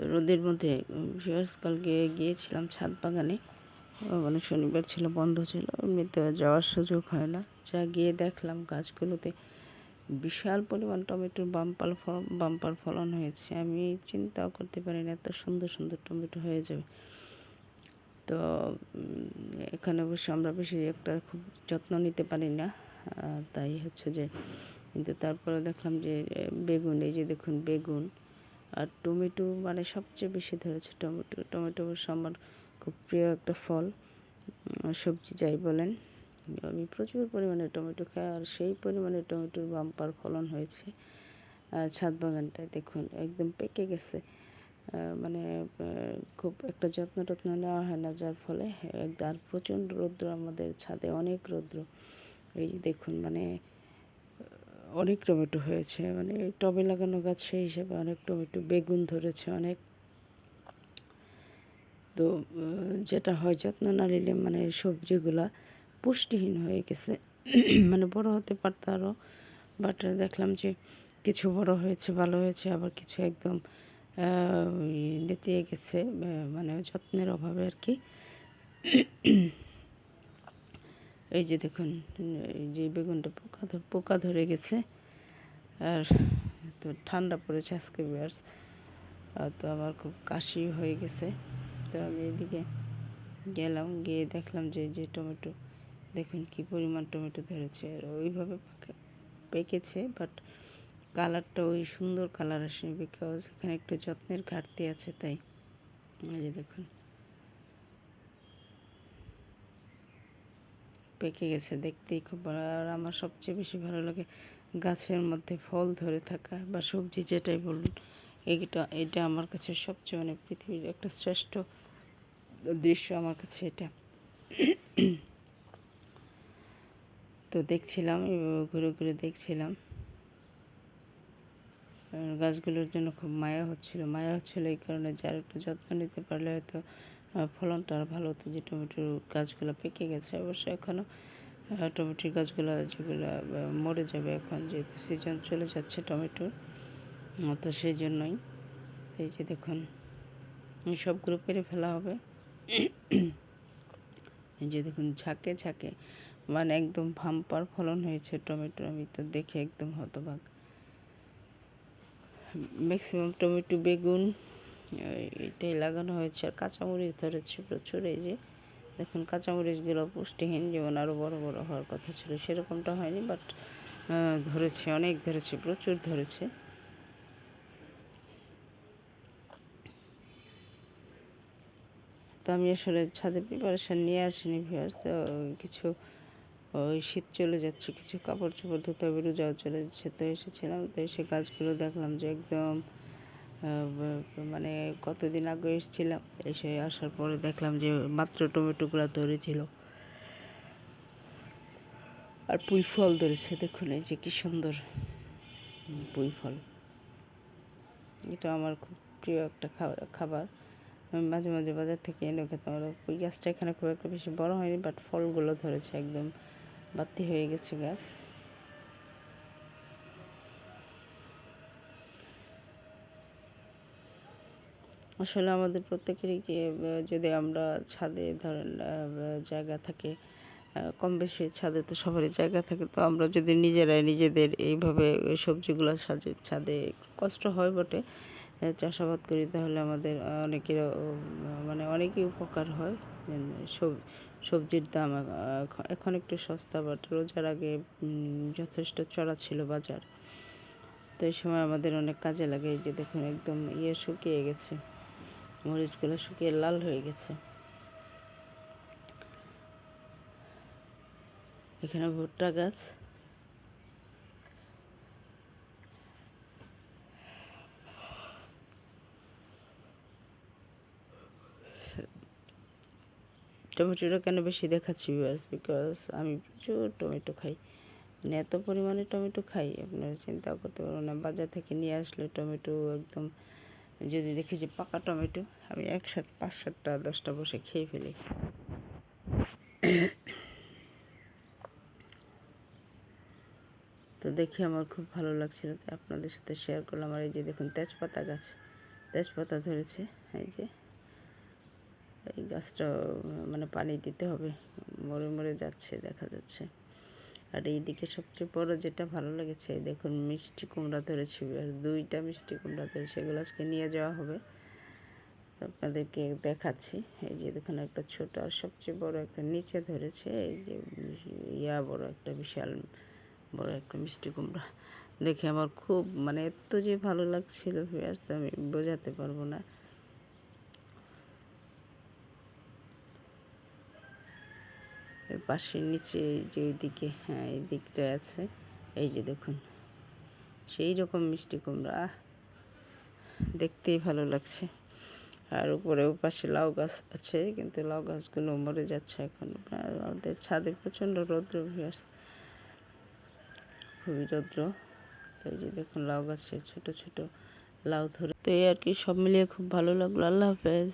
তো রোদের মধ্যে কালকে গিয়েছিলাম ছাদ বাগানে। মানে শনিবার ছিল, বন্ধ ছিল, এমনিতে যাওয়ার সুযোগ হয় না। যা গিয়ে দেখলাম গাছগুলোতে বিশাল পরিমাণ টমেটোর বাম্পার বাম্পার ফলন হয়েছে। আমি চিন্তাও করতে পারি না এত সুন্দর সুন্দর টমেটো হয়ে যাবে। তো এখানে অবশ্য আমরা বেশি একটা খুব যত্ন নিতে পারি না। তাই হচ্ছে যে, কিন্তু তারপরে দেখলাম যে বেগুন, এই যে দেখুন, বেগুন। আর টমেটো মানে সবচেয়ে বেশি ধরেছে টমেটো। টমেটো অবশ্য আমার খুব প্রিয় একটা ফল। সবজি যাই বলেন। আমি প্রচুর পরিমাণে টমেটো খাই আর সেই পরিমাণে টমেটোর বাম্পার ফলন হয়েছে। ছাদ বাগানটায় দেখুন, একদম পেকে গেছে। মানে খুব একটা যত্ন টত্ন নেওয়া হয় না, যার ফলে আর প্রচণ্ড রৌদ্র আমাদের ছাদে, অনেক রৌদ্র। এই দেখুন মানে অনেক টমেটো হয়েছে মানে টবে লাগানো গাছ সেই হিসেবে অনেক টমেটো, বেগুন ধরেছে অনেক। তো যেটা হয় যত্ন না নিলে মানে সবজিগুলা পুষ্টিহীন হয়ে গেছে। মানে বড় হতে পারতো আরও বাট দেখলাম যে কিছু বড় হয়েছে, ভালো হয়েছে, আবার কিছু একদম নেতিয়ে গেছে মানে যত্নের অভাবে আর কি। এই যে দেখুন, এই যে বেগুনটা পোকা পোকা ধরে গেছে। আর তো ঠান্ডা পড়েছে আজকে বিয়ার্স। তো আমার খুব কাশি হয়ে গেছে। তো আমি এদিকে গেলাম, গিয়ে দেখলাম যে যে টমেটো, দেখুন কি পরিমাণ টমেটো ধরেছে। আর ওইভাবে পেকেছে বাট কালারটা ওই সুন্দর কালার আসেনি বিকজ এখানে একটু যত্নের ঘাটতি আছে, তাই। এই যে দেখুন। পেকে গেছে দেখতেই খুব ভালো। আর আমার সবচেয়ে বেশি ভালো লাগে গাছের মধ্যে ফল ধরে থাকা বা সবজি যেটাই বলুন, এইটা, এটা আমার কাছে সবচেয়ে মানে পৃথিবীর একটা শ্রেষ্ঠ দৃশ্য আমার কাছে এটা। তো দেখছিলাম ঘুরে ঘুরে দেখছিলাম। গাছগুলোর জন্য খুব মায়া হচ্ছিল। মায়া হচ্ছিল এই কারণে যার একটু যত্ন নিতে পারলে হয়তো ফলনটা আর ভালো হতো যে টমেটোর গাছগুলো পেকে গেছে অবশ্য এখনও টমেটোর গাছগুলো যেগুলো মরে যাবে এখন যেহেতু সিজন চলে যাচ্ছে টমেটোর তো সেই জন্যই এই যে দেখুন সবগুলো পেরে ফেলা হবে। এই যে দেখুন, ঝাঁকে ঝাঁকে মানে একদম ভাম্পার ফলন হয়েছে টমেটো আমি তো দেখে একদম হতবাক। ম্যাক্সিমাম টমেটো বেগুন এটাই লাগানো হয়েছে। আর কাঁচামরিচ ধরেছে প্রচুর, এই যে দেখুন কাঁচামরিচগুলো পুষ্টিহীন যেমন আরও বড় বড় হওয়ার কথা ছিল। সেরকমটা হয়নি বাট ধরেছে, অনেক ধরেছে, প্রচুর ধরেছে। তো আমি আসলে ছাদে প্রিপারেশান নিয়ে আসিনি ভিউয়ার্স তো কিছু ওই শীত চলে যাচ্ছে, কিছু কাপড় চোপড় ধুতে হবে, রোজাও চলে যাচ্ছে, তো এসেছিলাম, তো এসে গাছগুলো দেখলাম যে একদম মানে কতদিন আগে এসেছিলাম, এসে আসার পরে দেখলাম যে মাত্র টমেটোগুলো ধরেছিল। আর পুঁই ফল ধরেছে, দেখুন এই যে কি সুন্দর পুঁই ফল। এটা আমার খুব প্রিয় একটা খাবার। আমি মাঝে মাঝে বাজার থেকে এনে খেতাম। ওই গাছটা এখানে খুব একটা বেশি বড় হয়নি বাট ফলগুলো ধরেছে একদম বাতি হয়ে গেছে গাছ। আসলে আমাদের প্রত্যেকেরই যদি আমরা ছাদে ধরেন জায়গা থাকে কম বেশি ছাদে তো সবারই জায়গা থাকে, তো আমরা যদি নিজেরাই নিজেদের এইভাবে সবজিগুলো সাজে ছাদে কষ্ট হয় বটে চাষাবাদ করি, তাহলে আমাদের অনেকের মানে অনেকই উপকার হয়। সবজির দাম এখন একটু সস্তা, বাট রোজার আগে যথেষ্ট চড়া ছিল বাজার। তো এই সময় আমাদের অনেক কাজে লাগে, এই যে দেখুন, একদম ইয়ে শুকিয়ে গেছে। মরিচগুলো শুকিয়ে লাল হয়ে গেছে। এখানে ভুট্টা গাছ। টমেটোটা কেন বেশি দেখাচ্ছি বিকজ বিকজ আমি প্রচুর টমেটো খাই। মানে এত পরিমাণে টমেটো খাই, আপনারা চিন্তা করতে পারবেন না। বাজার থেকে নিয়ে আসলে টমেটো একদম যদি দেখি যে পাকা টমেটো, আমি একসাথে পাঁচ সাতটা, দশটা বসে খেয়ে ফেলি। তো দেখে আমার খুব ভালো লাগছিল তো আপনাদের সাথে শেয়ার করলাম। আর এই যে দেখুন, তেজপাতা গাছ, তেজপাতা ধরেছে, এই যে। এই গাছটা মানে পানি দিতে হবে, মরে মরে যাচ্ছে, দেখা যাচ্ছে। আর এইদিকে সবচেয়ে বড় যেটা ভালো লেগেছে দেখুন মিষ্টি কুমড়া ধরেছে, আর দুইটা মিষ্টি কুমড়া ধরেছে, এগুলো আজকে নিয়ে যাওয়া হবে। আপনাদেরকে দেখাচ্ছি, এই যে দেখুন একটা ছোট আর সবচেয়ে বড় একটা নিচে ধরেছে, এই যে ইয়া বড় একটা বিশাল বড় একটা মিষ্টি কুমড়া। দেখে আমার খুব মানে এত যে ভালো লাগছিল আমি বোঝাতে পারব না। এর পাশে নিচে যে ওইদিকে হ্যাঁ এই দিকটা আছে। এই যে দেখুন, সেই রকম মিষ্টি কুমড়া। দেখতেই ভালো লাগছে। আর উপরে পাশে লাউ গাছ আছে, কিন্তু লাউ গাছগুলো মরে যাচ্ছে এখন। আমাদের ছাদে প্রচণ্ড রৌদ্র খুবই রৌদ্র। তো এই যে দেখুন, লাউ গাছে ছোট ছোট লাউ ধরে। তো এই আর কি, সব মিলিয়ে খুব ভালো লাগল। আল্লাহ হাফেজ।